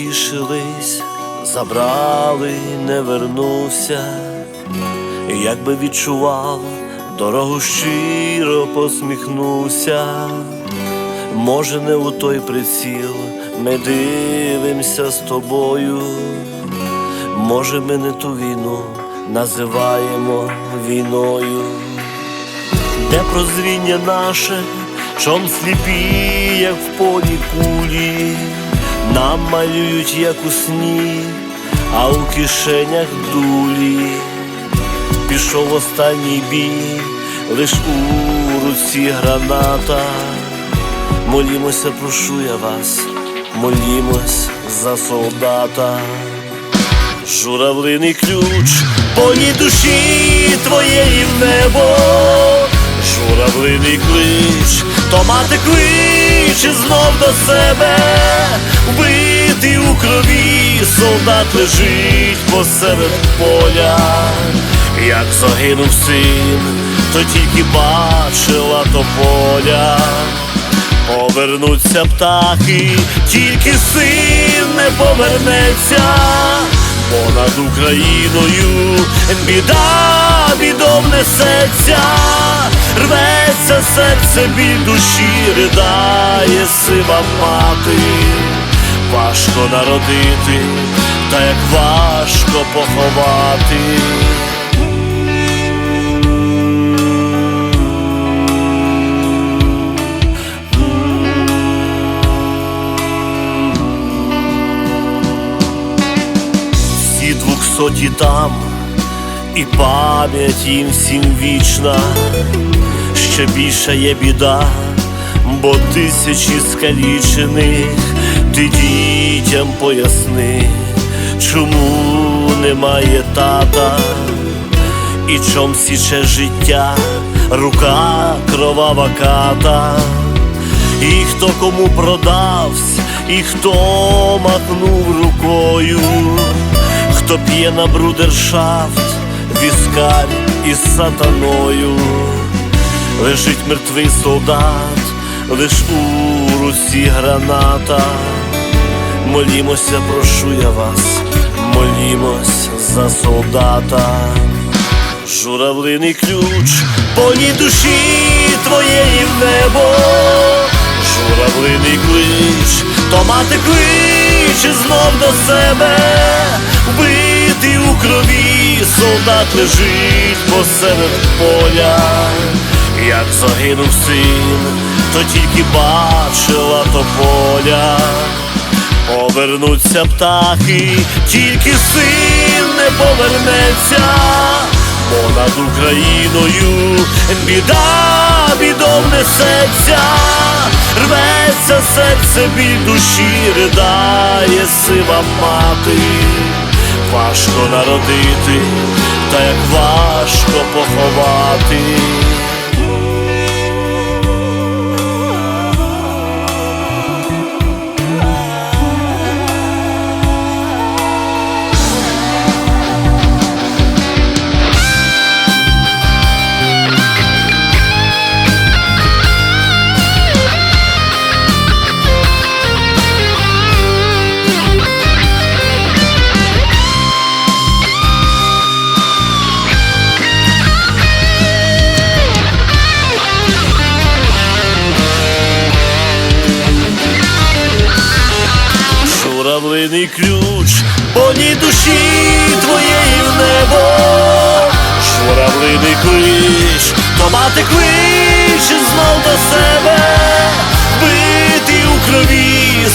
Тішились, забрали, не вернувся. Як би відчував, дорогу щиро посміхнувся. Може, не у той приціл ми дивимося з тобою. Може, ми не ту війну називаємо війною, де прозріння наше, чом сліпі, як в полі кулі, нам малюють, як у сні, а у кишенях дулі. Пішов останній бій, лиш у руці граната. Молімося, прошу я вас, молімось за солдата. Журавлиний ключ, полі душі твоєї в небо, журавлиний клич, то мати кличе знов до себе, вбитий у крові, солдат лежить посеред поля, як загинув син, то тільки бачила тополя. Повернуться птахи, тільки син не повернеться, бо над Україною біда бідом несеться, рветься серце біль душі, ридає сива мати, важко народити, та як важко поховати. всі двохсоті там, і пам'ять їм всім вічна, ще більша є біда, бо тисячі скалічених ти дітям поясни, чому немає тата, і чом січе життя, рука кровава ката. І хто кому продався, і хто махнув рукою, хто п'є на брудершафт, віскар із сатаною, лежить мертвий солдат, лиш у руці граната. Молімося, прошу я вас, молімось за солдата. Журавлиний ключ, полі душі твоєї в небо, журавлиний клич, то мати кличе знов до себе, вбитий у крові, солдат лежить посеред поля, як загинув син, то тільки бачила тополя. Повернуться птахи, тільки син не повернеться, бо над Україною біда бідом несеться, рветься серце біль душі, ридає сива мати, важко народити, та як важко поховати.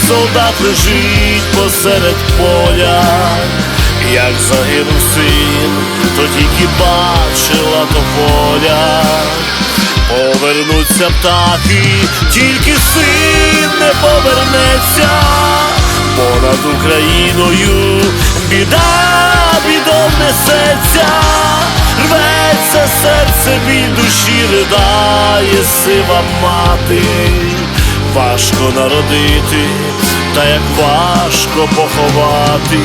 Солдат лежить посеред поля, як загинув син, то тільки бачила тополя. Повернуться птахи, тільки син не повернеться, бо над Україною біда бідом несеться, рветься серце біль душі, ридає сива мати, важко народити, та як важко поховати.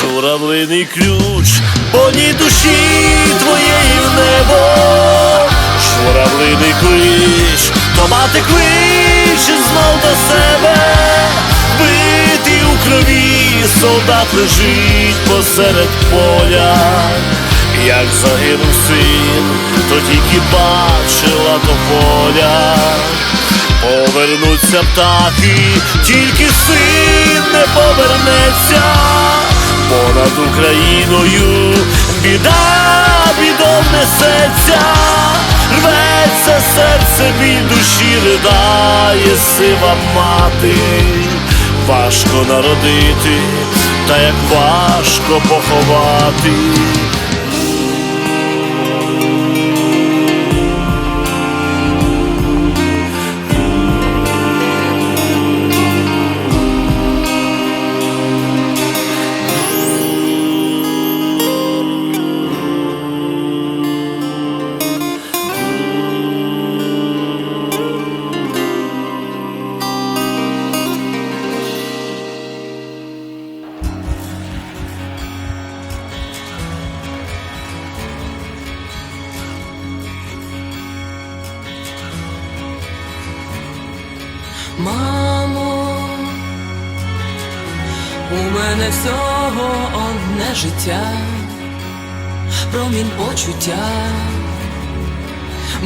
журавли журавлиний ключ, полі душі твоєї в небо, журавлиний клич, то мати кличе знов до себе, битий у крові, солдат лежить посеред поля, як загинув син, то тільки бачила до поля. Повернуться птахи, тільки син не повернеться. Понад Україною біда бідом несеться, рветься серце від душі ридає сива мати, важко народити, та як важко поховати.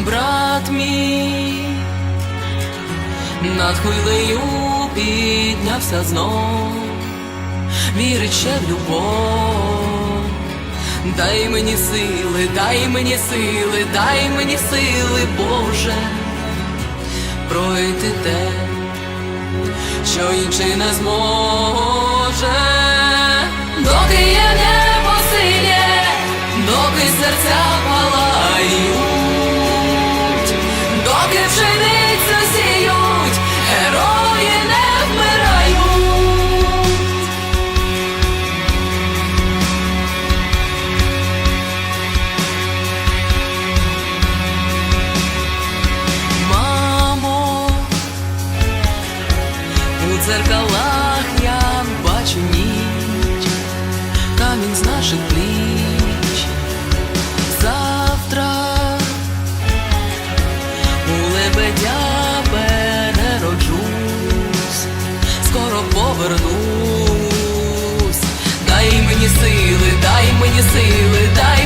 Брат мій над хвилею піднявся знов, вірить ще в любов. Дай мені сили, дай мені сили, дай мені сили, Боже, пройти те, що інший не зможе, доки є небо синє, доки серця палають, у дзеркалах я бачу ніч, камінь з наших пліч. Завтра у лебедя перероджусь, скоро повернусь. Дай мені сили, дай мені сили, дай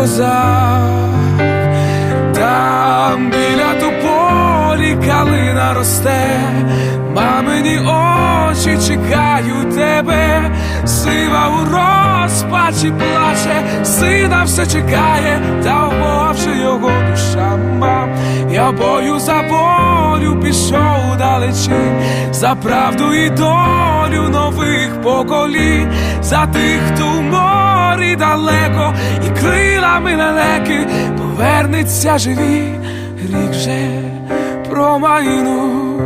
козак, там біля тополі калина росте, мамині очі чекають тебе, сива у розпачі плаче, сина все чекає, та вмовче його душа мам. Я бою за волю пішов далечінь, за правду і долю нових поколінь, за тих, хто в морі далеко, і крилами лелеки повернеться живі, рік вже промайнув,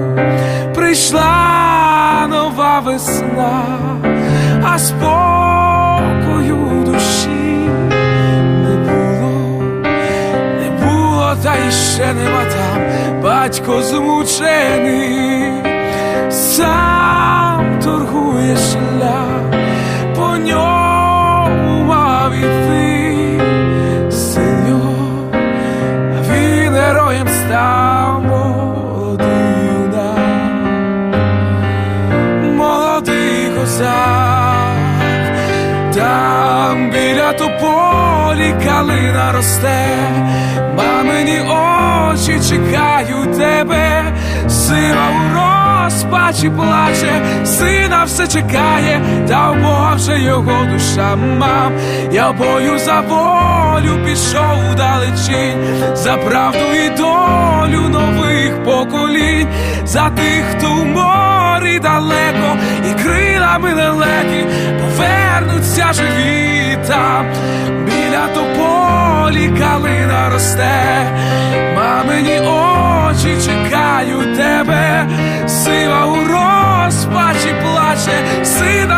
прийшла нова весна, а спокою душі не було, не було, та й ще нема там, батько змучений, сам торгує шлях, калина росте, мамині очі чекають тебе, сила розпачі плаче, сина все чекає, та вже його душа. Мам. Я бою за волю пішов у далечінь, за правду і долю нових поколінь, за тих, хто в морі далеко, і крилами лелеки повернуться живі там, біля тополі калина росте,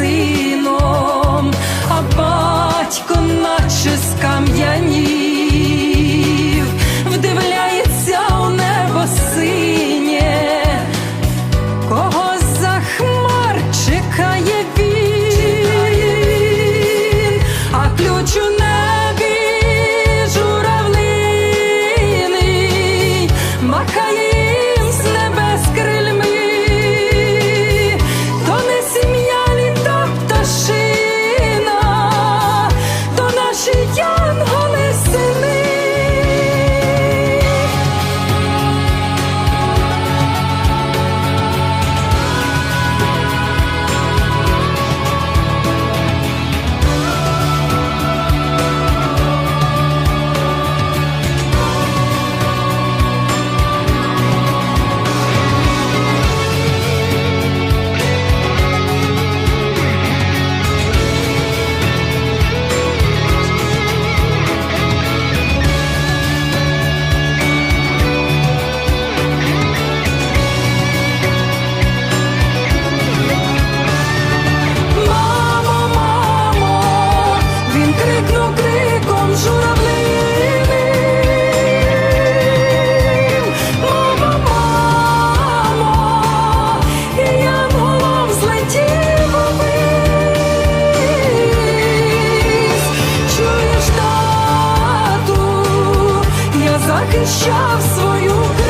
Сином, а батько наче скам'янів, вдивляється що в свою країну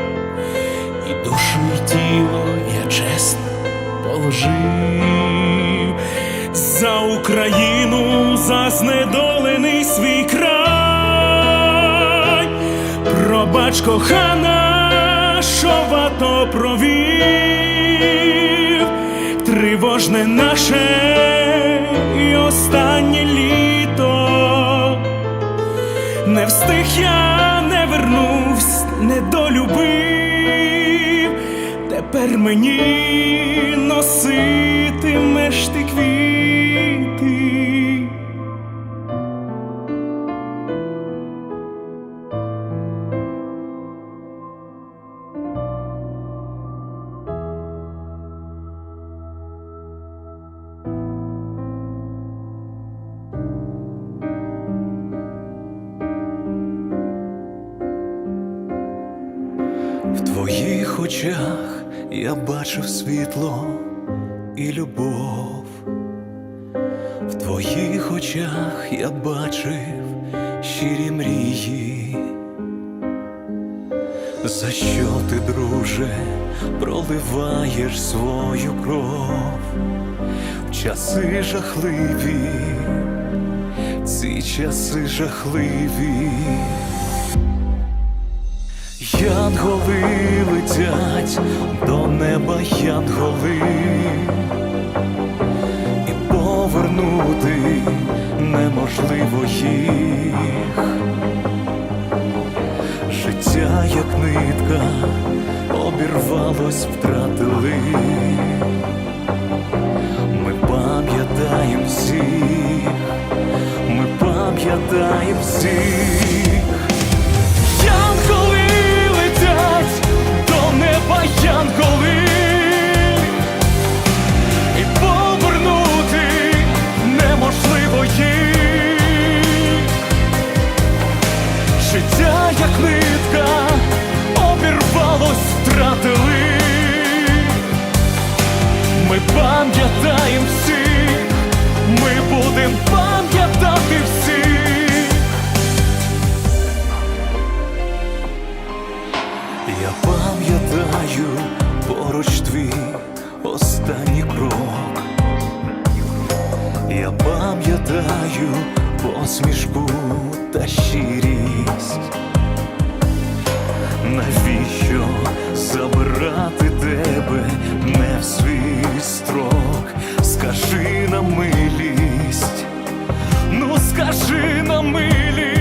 тіло я чесно положив. За Україну, за знедолений свій край, пробач кохана, що в провів, тривожне наше і останнє літо. Не встиг я, мені носитимеш ці часи жахливі. Янголи летять до неба янголи, і повернути неможливо їх. Життя, як нитка, обірвалось, втратили. Пам'ятаємо всіх, ми пам'ятаємо всіх. Янголи летять до неба янголи пам'ятаю посмішку та щирість, навіщо забирати тебе не в свій строк? Скажи на милість, ну скажи на милість.